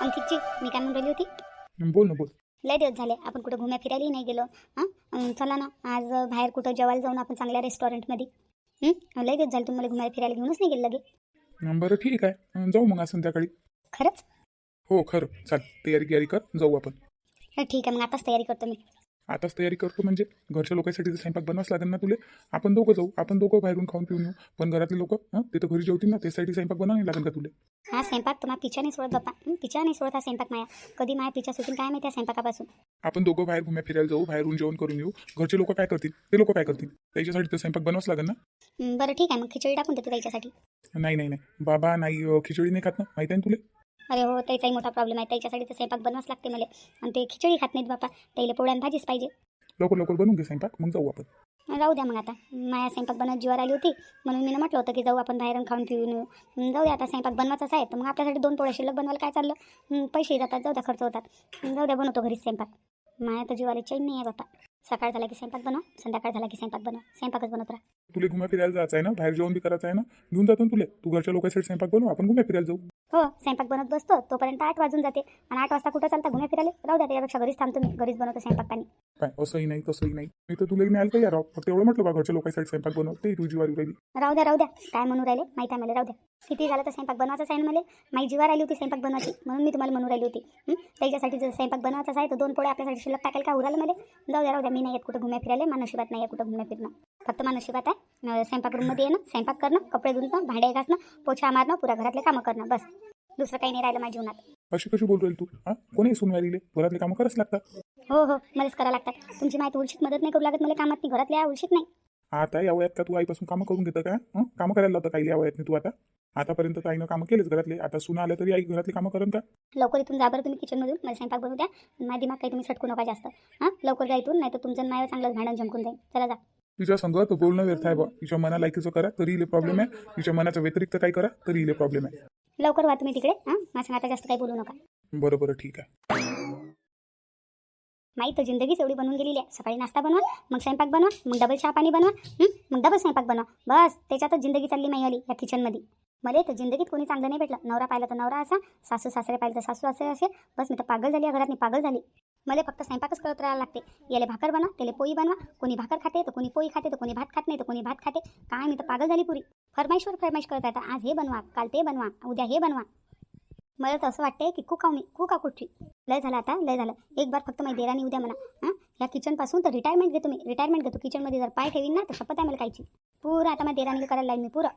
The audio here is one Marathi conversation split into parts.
अंकितजी मी काय म्हणून राहिली होती? बोल ना बोल. लय दिवस झाले आपण कुठं घुम्या फिरायलाही नाही गेलो. हां? चला ना आज बाहेर कुठं जेवायला जाऊन आपण चांगल्या रेस्टॉरंटमध्ये? लय दिवस झाले तुम्हाला घुमायला फिरायला घेऊनच नाही गेलं लगे. बरं ठीक आहे. जाऊ मग आज संध्याकाळी. खरंच? हो खरं. चाल तयारी गियारी कर जाऊ आपण. ठीक आहे मग आताच तयारी करतो मी. आताच तयारी करतो म्हणजे घरच्या लोकांसाठी स्वयंपाक बनवाच लागेल ना तुले आपण दोघं जाऊ आपण दोघं बाहेरून खाऊन पिऊन येऊ. पण घरातले लोक ते तर घरी जेवतील ना त्यासाठी स्वयंपाक बनवावे लागेल का तुले? हा स्वयंपाक तुम्हाला पिच्छा नाही सोडत बाप्पा. पिच्छा नाही सोडत हा स्वयंपाक माया. कधी माया पिच्छा सुटून काय माहिती त्या स्वयंपाकापासून? आपण दोघं बाहेर घुम्या फिरायला जाऊ बाहेरून जेवण करून येऊ. घरचे लोक काय करतील? ते लोक काय करतील? त्याच्यासाठी तर स्वयंपाक बनवाच लागेल ना? हं, बरं ठीक आहे मग खिचडी टाकून देतो त्याच्यासाठी. नाही नाही नाही. बाबा नाही अं, खिचडी नाही खात ना? माहिती आहे ना तुले? अरे हो त्याचाही मोठा प्रॉब्लेम आहे. त्याच्यासाठी तर स्वयंपाक बनवाच लागते मला. आणि ते खिचडी खात नाहीत बापा. त्याला पोळ्या आणि भाजीच पाहिजे. लवकर लवकर बनवून घे स्वयंपाक. मग जाऊ आपण. राहू द्या मग आता. माया स्वयंपाक बनवत जीवावर आली होती. म्हणून मी म्हटलं होतं की जाऊ आपण बाहेरून खाऊन पिऊन. येऊ जाऊ द्या आता स्वयंपाक बनवायचाच आहे. तर मग आपल्यासाठी दोन पोळ्या शिल्लक बनवायला काय चाललं? पैसे जातात. जाऊ द्या खर्च होतात. जाऊ द्या बनवतो घरीच स्वयंपाक. माया तर जीवाला चैन नाही आहे बापा. सकाळ झाला की स्वयंपाक बनव. संध्याकाळ झाला की स्वयंपाक बनव. स्वयंपाकच बनवत राहा. तुले घुम्या फिरायला जायचं आहे ना? बाहेर जेवण बी करायचं आहे ना? घेऊन जातो तुले. तू घरच्या लोकांसाठी स्वयंपाक बनवू. आपण घुम्या फिरायला जाऊ. हो स्वयंपाक बनत बसतो तोपर्यंत आठ वाजून जाते. आणि आठ वाजता कुठं चालता? घुम्या फिरायला? राहू द्या त्याच्यापेक्षा घरीच थांबतो मी. घरीच बनवतो स्वयंपाक पाणी. काय असंही नाही तसंही नाही. मी तर तुला न्यायला तयार आहो. फक्त एवढं म्हटलं का घरच्या लोकांसाठी स्वयंपाक बनव. ते तुझी वारी राहिली. राहू द्या राहू द्या. काय म्हणू राहिले? माहिती आहे मला राहू द्या. किती झालं तर स्वयंपाक बनवायचाच आहे मला? माझी जीवार आली होती स्वयंपाक बनवायची म्हणून मी तुम्हाला म्हणू राहिली होती? त्याच्यासाठी जर स्वयंपाक बनवायचाच आहे तर दोन पोळे आपल्यासाठी शिल्लक टाकायला काय उरालं मला? जाऊ द्या राहू द्या मी नाही येत कुठं घुम्या फिरायला मानशिबात नाही आहे कुठं घुम्या फिरणं. फक्त मानशिबात आहे स्वयंपाक रूममध्ये येणं स्वयंपाक करणं कपडे धुणं भांडे घासणं पोछा मारणं पुऱ्या घरातले कामं करणं बस. दुसरं काही नाही राहिलं माझ्या जीवनात. अशी कशी बोल राहील तू? हा? कोणी सुनवारीले घरातले कामं करायच लागतात. हो हो मलाच करावं लागतात. तुमची माहिती उलशीत मदत नाही करू लागत मला कामात नाही घरातल्या उलशीत नाही. आता या वयात का तू आईपासून कामं करून घेतं का? हं? कामं करायला लावतं काही या वयात नाही तू आता? आतापर्यंत तर आईनं कामं केलेच घरातले. आता सुना आल्या तरी आई घरातली कामं करण का? लवकर इथून जा बरं तुम्ही किचनमधून मला स्वयंपाक बनवू द्या. माझी दिमाग काही तुम्ही सटकू नका जास्त. हां? लवकर जा इथून नाही तर तुमचं माझं चांगलं भांडण जमकून जाईल. चला जा. तिच्या संग तर बोलणं व्यर्थ आहे बा. तिच्या मना लायकीचं करा तरी इले प्रॉब्लेम आहे. तिच्या मनाच्या व्यतिरिक्त काही करा तरी इले प्रॉब्लेम आहे. लवकर व्हा तुम्ही तिकडे. हां? माझ्या आता जास्त काही बोलू नका. बरं बरं ठीक आहे. माहीत तर जिंदगीच एवढी बनवून गेलेली आहे. सकाळी नाश्ता बनवा मग स्वयंपाक बनवा मग डबल चहा पाणी बनवा मग डबल स्वयंपाक बनवा. बस त्याच्यातच जिंदगी चालली माईवाली या किचनमध्ये मला तर जिंदगीत कोणी चांगलं नाही भेटलं. नवरा पाहिला तर नवरा असा सासू सासरे पाहिलं तर सासू असे असे. बस मी तर पागल झाली या घरात मी पागल झाली. मला फक्त स्वयंपाकच करत राहायला लागते. याला भाकर बनवा त्याला पोळी बनवा. कोणी भाकर खाते तर कोणी पोळी खाते तर कोणी भात खात नाही तर कोणी भात खाते. काय मी तर पागल झाली पुरी. फरमाईशवर फरमाईश करत राहता. आज हे बनवा काल ते बनवा उद्या हे बनवा. मला तर असं वाटते की कुकाव मी कुका कुठची लय झालं आता लय झालं. एक बार फक्त माझी देरानी उद्या म्हणा हां? या किचनपासून तर रिटायरमेंट घेतो मी. रिटायरमेंट घेतो. किचनमध्ये जर पाय ठेवीन ना तर शपथ आहे मला कायची पुरं आता माझ्या देरानी करायला लागेल मी पुरं.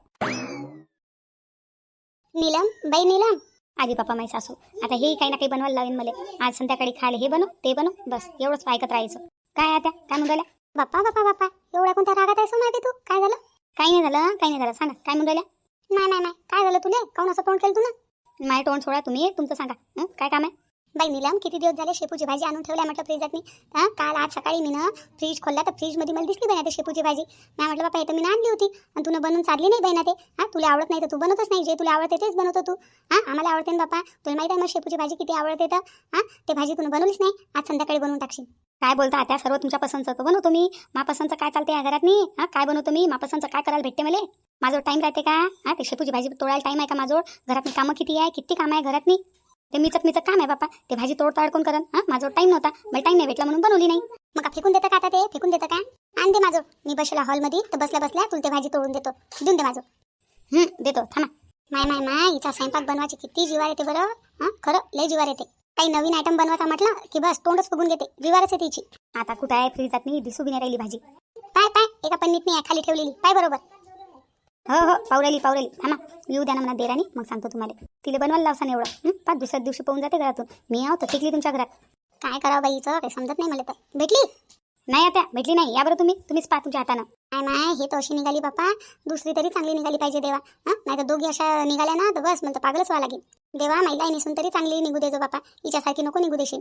नीलम बाई नीलम. आजी पप्पा माझी सासू. आता हे काही ना काही बनवायला लावेन मला. आज संध्याकाळी खायला हे बनव ते बनव. बस एवढंच ऐकत राहायचं. काय आता? काय म्हणून बाप्पा बाप्पा बाप्पा एवढ्या कोणत्या रागात आहे माहिती तू? काय झालं? काही नाही झालं काही नाही झालं. सांगा काय म्हणून नाही नाही नाही. काय झालं तुले? काऊन असं तोंड केलं तू ना? माय तोंड सोडा तुम्ही तुमचं सांगा. काय काम आहे? बाई निलाम किती दिवस झाले शेपूची भाजी आणून ठेवल्या म्हटलं फ्रीजात मी हां? काल आज सकाळी मी ना फ्रीज खोलला तर फ्रीजमध्ये मला दिसली बहिणा ते शेपूची भाजी. मी म्हटलं बापा हे तर मी आणली होती आणि तुला बनवून चालली नाही बहिणा ते. हां? तुला आवडत नाही तर तू बनवतच नाही. जे तुला आवडते तेच बनवतो तू. हां? आम्हाला आवडते ना बापा. तुला माहिती आहे मग शेपूची भाजी किती आवडते तर? हां? ते भाजी तुला बनवलीच नाही. आज संध्याकाळी बनवून टाकशील. काय बोलता आता? सर्व तुमच्या पसंतचं बनवतो मी. मापसंतचं काय चालते या घरात मी हां? काय बनवतो मी? मापसंतचं काय करायला भेटते मला? माझं टाईम राहते का? हां ते शेपूची भाजी तोडायला टाईम आहे का माझं घरात कामं किती आहे? किती काम आहे घरात ते मिचक मिचक काम आहे बापा ते भाजी तोडताड कोण करण हां माझं टाईम नव्हता. मला टाईम नाही भेटला म्हणून बनवली नाही. मग का फेकून देतं का आता ते? फेकून देतं का? आण दे माझं. मी बसला हॉलमध्ये तर बसल्या बसल्या तुला ते भाजी तोडून देतो. देऊन दे माझं. हम्म देतो. थांबा. माय माय माय हिचा स्वयंपाक बनवायची किती जीवार येते बरं? हां खरं लय जीवार येते. काही नवीन आयटम बनवायचा म्हटलं की बस तोंडच बघून घेते. जीवारच येते हिची आता कुठं आहे? फ्रीजात नाही दिसू बी नाही राहिली भाजी. पाय पाय. एका पन्नीत नाही खाली ठेवलेली. पाय बरोबर. हो हो पावरेली पावरेली थांबा येऊ द्या ना म्हणा देरानी मग सांगतो तुम्हाला. तिला बनवायला लावसान एवढं. हं? पाच दुसऱ्या दिवशी पाहून जाते घरातून. मी आहो तर टिकली तुमच्या घरात. काय करावं बाईचं काही समजत नाही मला तर. भेटली? नाही आता भेटली नाही. या बरं तुम्ही. तुम्हीच पहा तुमच्या हातानं. नाही नाही हे तर अशी निघाली बापा. दुसरी तरी चांगली निघाली पाहिजे देवा. हां? नाही तर दोघी अशा निघाल्या ना तर बस मला तर पागलच व्हावं लागेल. देवा महिला निसून तरी चांगली निघू देजो बापा. हिच्यासारखी नको निघू देशील.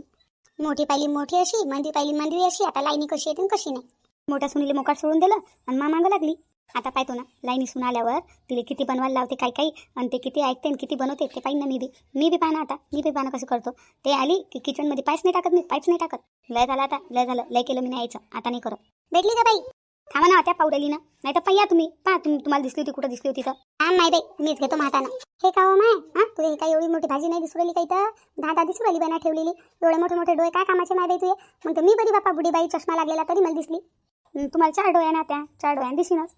मोठी पाहिली मोठी अशी. मंदी पाहिली मंदी अशी. आता लाईनी कशी येते कशी नाही. मोठ्या सुनीले मोकाट सोडून दिलं आणि मा मागं लागली. आता पाहतो ना लाईनी सुन आल्यावर तिला किती बनवायला लावते काय काही आणि ते किती ऐकते आणि किती बनवते ते पाहिजे ना मी बी. मी बी पाहणं आता मी बी पाहणं कसं करतो. ते आली की किचनमध्ये पायच नाही टाकत मी पायच नाही टाकत. लय झालं आता लय झालं लय केलं मी नाही यायचं आता नाही करत. भेटली का बाई? थांबा ना त्या पावडली ना नाही तर पाहिया तुम्ही पहा तुम्ही तुम्हाला दिसली होती कुठं दिसली होती तर. काम नाही बाई मीच घेतो महाताना हे का हो माय? हा तुझी ही काही एवढी मोठी भाजी नाही दिसू राहिली काही तर दहा दहा दिसू राहिली बना ठेवलेली. एवढे मोठे मोठे डोळे काय कामाचे माय बाई तुझे? मग मी बरी बापा बुढीबाई चष्मा लागलेला तरी मला दिसली. तुम्हाला चार डोळ्या ना त्या चार डोळ्या दिसीनच.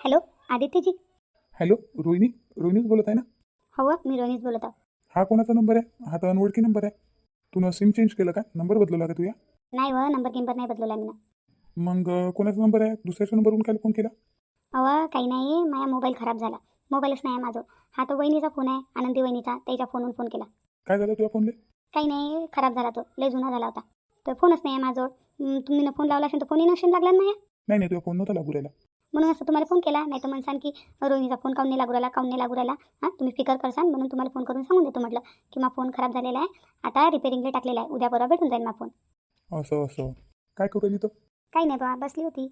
हॅलो आदित्यजी. हॅलो रोहिणी रोहिणीच बोलत आहे ना? हो मी रोनीच बोलत आहो. हा कोणाचा नंबर आहे? हा तर अनोळखी नंबर आहे. तू सिम चेंज केलं का? नंबर बदलवला का तुया? नाही व नंबर किंबर नाही बदलवला मी मग अं, कोणाचा नंबर आहे? दुसऱ्याच्या नंबरवरून काय फोन केला? अव काही नाही माझा मोबाईल खराब झाला. मोबाईलच नाही आहे माझा. हा तो वहिनीचा फोन आहे आनंदी वहिनीचा. त्याच्या फोनवरून फोन केला. काय झालं तुझ्या फोनले काही नाही खराब झाला तो. लय जुना झाला होता. तर फोनच नाही आहे माझ्याजवळ. हं, तुम्ही न फोन लावला असेल तर फोनही नसेल लागला ना माझ्या नाही नाही तुझा फोन नव्हता लागू राहिला. म्हणून असं तुम्हाला फोन केला नाही तर म्हणसान की रोहिणीचा फोन काऊन नाही लागू राहिला काऊन नाही लागू राहिला? हां तुम्ही फिकर करसान म्हणून तुम्हाला फोन करून सांगून देतो म्हटलं की मा फोन खराब झालेला आहे आता रिपेरिंगला टाकलेला आहे उद्या परवा भेटून जाईल मा फोन. असं असं. काय करू राहिली तर काही नाही बा बसली होती.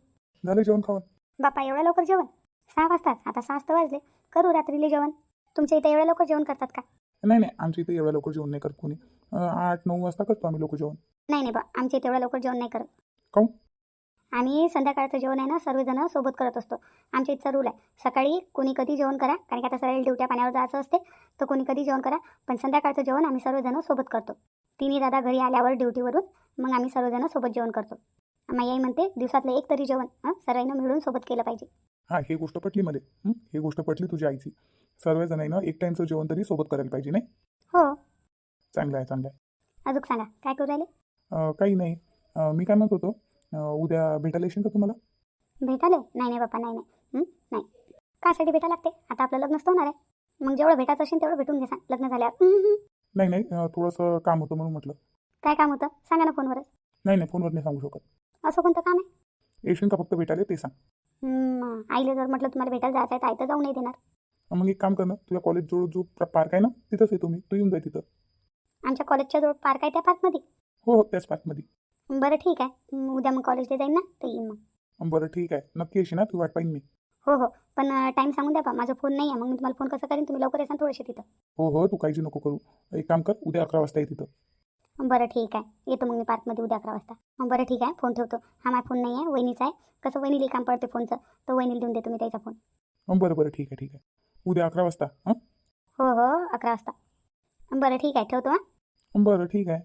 झालं जेवण खावण बापा एवढ्या लवकर जेवण? सहा वाजतात आता सहा वाजता वाजले. करू रात्रीले जेवण. तुमच्या इथे एवढ्या लवकर जेवण करतात का? नाही नाही आमच्या इथे एवढ्या लवकर जेवण नाही करत कोणी. आठ नऊ वाजता करतो आम्ही लोक जेवण. नाही नाही बा आमच्या इथे एवढ्या लवकर जेवण नाही करत. काहून? आम्ही संध्याकाळचं जेवण आहे ना सर्वजण सोबत करत असतो. आमच्या इथचा रूल आहे सकाळी कोणी कधी जेवण करा कारण की आता सकाळी ड्युट्या पाण्यावर जायचं असते तर कोणी कधी जेवण करा पण संध्याकाळचं जेवण आम्ही सर्वजण सोबत करतो. तिन्ही दादा घरी आल्यावर ड्युटीवरून मग आम्ही सर्वजण सोबत जेवण करतो. माई आई म्हणते दिवसातलं एक तरी जेवण हं सर्वांना मिळून सोबत केलं पाहिजे. हा ही गोष्ट पटली मध्ये हं? गोष्ट पटली तुझ्या आईची. सर्व जणांना एक टाइमचं जेवण तरी सोबत करायला पाहिजे नाही? हो. चांगलं आहे चांगलं आहे. अजून सांगा काय करू राहिले? अं, काही नाही. अं, मी काय म्हणत होतो? अं, उद्या भेटायला येशील का तुम्हाला? भेटाले नाही नाही बाप्पा नाही नाही. हं? नाही. कासाठी भेटा लागते? आता आपलं लग्नच तर होणार आहे. मग जेवढं भेटायचं असेल तेवढं भेटून घे सांग लग्न झाल्यावर. हं, हं. नाही नाही. अं, थोडंसं काम होतं म्हणून म्हटलं. काय काम होतं? सांगा ना फोनवरच नाही नाही. फोनवर नाही सांगू शकत. असं कोणतं काम आहे? येशील का फक्त भेटायला? ते सांग. आईला जर म्हटलं तुम्हाला भेटायला जायचं आहे तर आई तर जाऊ नाही देणार. मग एक काम कर ना तुझ्या कॉलेज जवळ जो पार्क आहे ना तिथंच येतो मी तू येऊन जाय तिथं. आमच्या कॉलेजच्या जवळ पार्क आहे त्या पार्कमध्ये हो हो त्याच पार्कमध्ये बरं ठीक आहे. उद्या मग कॉलेजला जाईन ना तर येईन मग. बरं ठीक आहे. नक्की येशील ना तू वाट पाहिन मी. हो हो पण टाईम सांगून द्या बा माझा फोन नाही आहे मग मी तुम्हाला फोन कसं करेन तुम्ही लवकर येसान थोडेसे तिथं. हो हो तू काळजी नको करू. एक काम कर उद्या अकरा वाजता ये तिथं. बरं ठीक आहे. येतो मग मी पार्कमध्ये उद्या अकरा वाजता. बरं ठीक आहे. फोन ठेवतो. हा माझा फोन नाही आहे वहिनीचा आहे. कसं वहिनीला काम पडते फोनचं तर वहिनीला देऊन देतो मी त्याचा फोन. बरं बरं ठीक आहे ठीक आहे. उद्या अकरा वाजता हां? हो हो अकरा वाजता. बरं ठीक आहे. ठेवतो हां? बरं ठीक आहे.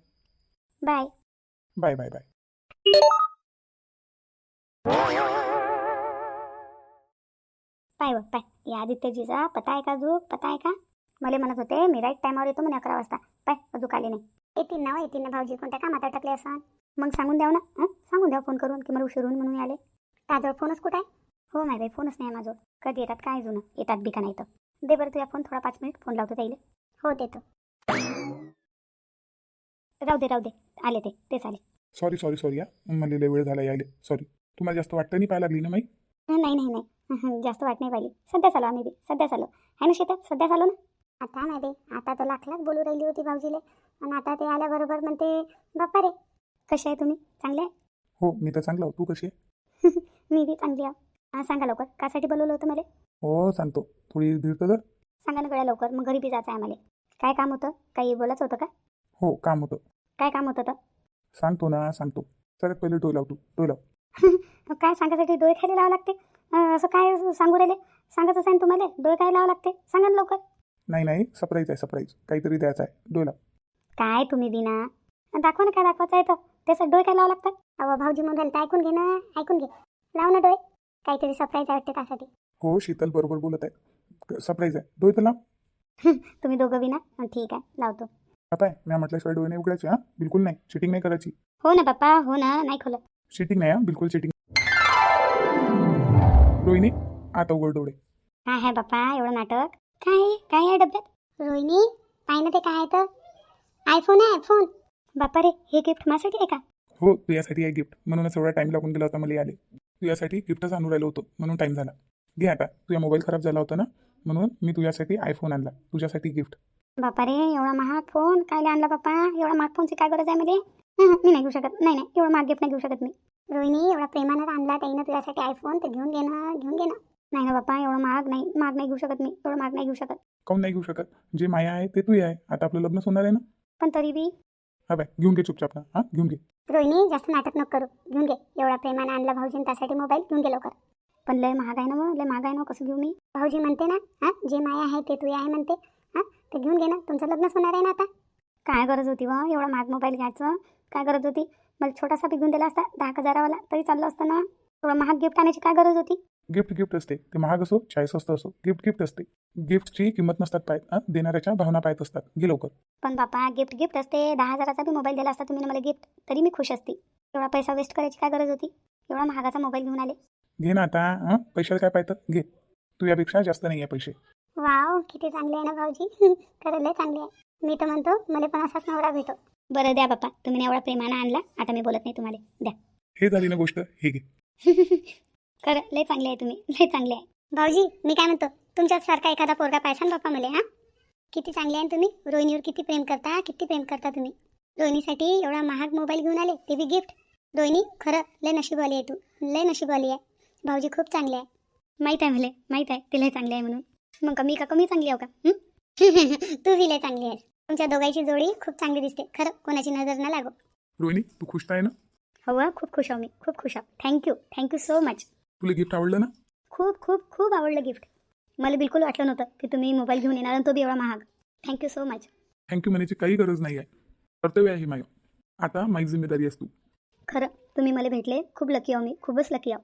बाय. Bye bye bye. पाय बघ पाय. या आदित्यजीचा पता आहे का अजून? पता आहे का? मला म्हणत होते मी राईट टायमावर येतो म्हणे अकरा वाजता. पाय अजून आले नाही. येतील ना हो, येतील ना भाऊजी कोणत्या कामात अटकले असं मग सांगून द्याव ना. हं? सांगून द्या फोन करून की मला उशीर होऊन म्हणून आले. त्याजवळ फोनच कुठं आहे? हो नाही बाई फोनच नाही आहे माझ्याजवळ. कधी येतात काय जुनं. येतात बी का नाही तर. दे बरं तुझ्या फोन थोडा पाच मिनिट. फोन लावतो त्याला हो देतो. राहू दे राहू दे. आले ते तेच आले. सॉरी सॉरी सॉरी या मला लय वेळ झाला यायले. सॉरी तुम्हाला जास्त वाटतं नाही पाहायला लागली ना माई? नाही नाही नाही. हं, जास्त वाट नाही पाहिली. सध्याच आलो आम्ही बी. सध्याच आलो आहे ना शेतात सध्याच आलो ना? आता नाही आता तर लाख लाख बोलू राहिली होती भाऊजीले. आणि आता ते आल्याबरोबर म्हणते बाप्पा रे कसे आहे तुम्ही? चांगले आहे? हो मी तर चांगला आहो. तू कशी आहे? मी बी चांगली आहे. हां सांगा लवकर कासाठी बोलवलं होतं मला? हो सांगतो. थोडी धीर तर धर. सांगा ना गळ्या लवकर मग घरी बी जायचं आहे मला काय काम होतं? काही बोलायचं होतं का? हो काम होतं. काय काम होतं तर? सांगतो ना सांगतो. सगळ्यात पहिले डोय लाव तू डोय लाव. काय सांगायसाठी डोळे खाली लावावं लागते? अं, असं काय सांगू राहिले? आहे ना तुम्हाला? डोळे काय लावावं लागते? सांगा ना लवकर. नाही नाही सरप्राईज आहे सरप्राईज काहीतरी द्यायचं आहे. डोय लाव काय तुम्ही बिना? दाखवा ना काय दाखवायचं आहे तर त्याचं डोळे काय लावा लागतात? अहो भाऊजी म्हणून राहिले तर ऐकून घे ना ऐकून घे. लाव ना डोळे. काहीतरी सरप्राईज वाटते त्यासाठी. हो शीतल बरोबर बोलत आहे. सरप्राईज आहे. डोय तर लाव. तुम्ही दोघं बिना? हं, ठीक आहे लावतो. काय मी म्हटल्याशिवाय डोळे नाही उघडायचे हां? बिलकुल नाही. चिटिंग नाही करायची. हो ना पप्पा. हो ना नाही खोलत. चिटिंग नाही हां? बिलकुल चिटिंग रोहिणी आता उघड डोळे. काय आहे बाप्पा एवढं नाटक? काय आहे? काय आहे डब्यात? रोहिणी पाय ना ते काय आहे तर? आयफोन आहे आयफोन बाप्पा रे हे गिफ्ट माझ्यासाठी आहे का? हो तू यासाठी आहे गिफ्ट म्हणूनच एवढा टाइम लागून गेला होता मला आले तू यासाठी गिफ्टच आणून राहिलो होतो म्हणून टाइम झाला. घे आता तुझ्या मोबाईल खराब झाला होता ना? म्हणून मी तुझ्यासाठी आयफोन आणला तुझ्यासाठी गिफ्ट बापा रे एवढा महाग फोन काय आणला बाप्पा एवढा महाग फोनची काय गरज आहे मध्ये? मी नाही घेऊ शकत. नाही नाही एवढा महाग गिफ्ट नाही घेऊ शकत मी. रोहिणी एवढा प्रेमानं आणला त्याईनं तुझ्यासाठी आयफोन तर घेऊन घे ना घेऊन घे ना. नाही ना बाप्पा एवढा महाग नाही महाग नाही घेऊ शकत मी एवढं महाग नाही घेऊ शकत. काऊन नाही घेऊ शकत? जे माया आहे ते तू आहे. आता आपलं लग्न होणार आहे ना? पण तरी बी हा बाय घेऊन घे चुपचाप ना. हां घेऊन घे. रोहिणी जास्त नाटक नको करू. घेऊन घे. एवढा प्रेमानं आणला भाऊजीन त्यासाठी मोबाईल घेऊन घे लवकर. पण लय महाग आहे ना मग लय महाग आहे ना कसं घेऊ मी? भाऊजी म्हणते ना हां जे माय आहे ते तुझे आहे म्हणते. हां ते घेऊन घे ना. तुमचं लग्नच होणार आहे ना आता? काय गरज होती व एवढा महाग मोबाईल घ्यायचं. काय गरज होती? मला छोटासा पिघून दिला असता दहा हजारावाला तरी चाललं असतं ना. थोडं महाग गिफ्ट आणायची काय गरज होती? गिफ्ट गिफ्ट असते. ते महाग असो चाळीस स्वस्त असो गिफ्ट गिफ्ट असते. गिफ्टची किंमत नसतात पाहत देणाऱ्याच्या भावना पाहत असतात. घे लवकर. पण बापा गिफ्ट गिफ्ट असते. दहा हजाराचा बी मोबाईल दिला असता तुम्ही मला गिफ्ट तरी मी खुश असते. एवढा पैसा वेस्ट करायची काय गरज होती? एवढा महागाचा मोबाईल घेऊन आले. घे ना आता पैशाला काय पाहतं? घे. तू यापेक्षा जास्त नाही आहे पैसे. वाव किती चांगले आहे ना भाऊजी. खरं लय चांगले आहे. मी तर म्हणतो मला पण असाच नवरा भेटो. बरं द्या बाप्पा तुम्ही एवढा प्रेमानं आणला. आता मी बोलत नाही तुम्हाला. द्या. हे झाली ना गोष्ट हे घे. खरं लय चांगले आहे तुम्ही लय चांगले आहे. भाऊजी मी काय म्हणतो तुमच्यासारखा एखादा पोरगा पाहिजे ना बाप्पा मला हा? किती चांगले आहे ना तुम्ही रोहिणीवर किती प्रेम करता किती प्रेम करता तुम्ही. रोहिणीसाठी एवढा महाग मोबाईल घेऊन आले ते बी गिफ्ट रोहिणी खरं लय नशीबवाली आहे तू लय नशीबवाली आहे. भाऊजी खूप चांगले आहे. माहीत आहे मला माहीत आहे ते लय चांगले आहे म्हणून. मग का मी का कमी चांगली आहो का हं? तू बी लय चांगली आहेस. तुमच्या दोघांची जोडी खूप चांगली दिसते खरं कोणाची नजर ना लागो. रोहिणी तू खुश आहे ना? हो हं, खूप खुश आहो मी खूप खुश आहो. Thank you thank you so much तुला गिफ्ट आवडलं ना? खूप खूप खूप आवडलं गिफ्ट मला बिलकुल वाटलं नव्हतं की तुम्ही मोबाईल घेऊन येणार आणि तो बी एवढा महाग थँक्यू सो मच थँक्यू म्हणायची काही गरज नाही आहे कर्तव्य आहे माय. आता माझी जिम्मेदारी असतो खरं तुम्ही मला भेटले. खूप लकी आहो मी. खूपच लकी आहो.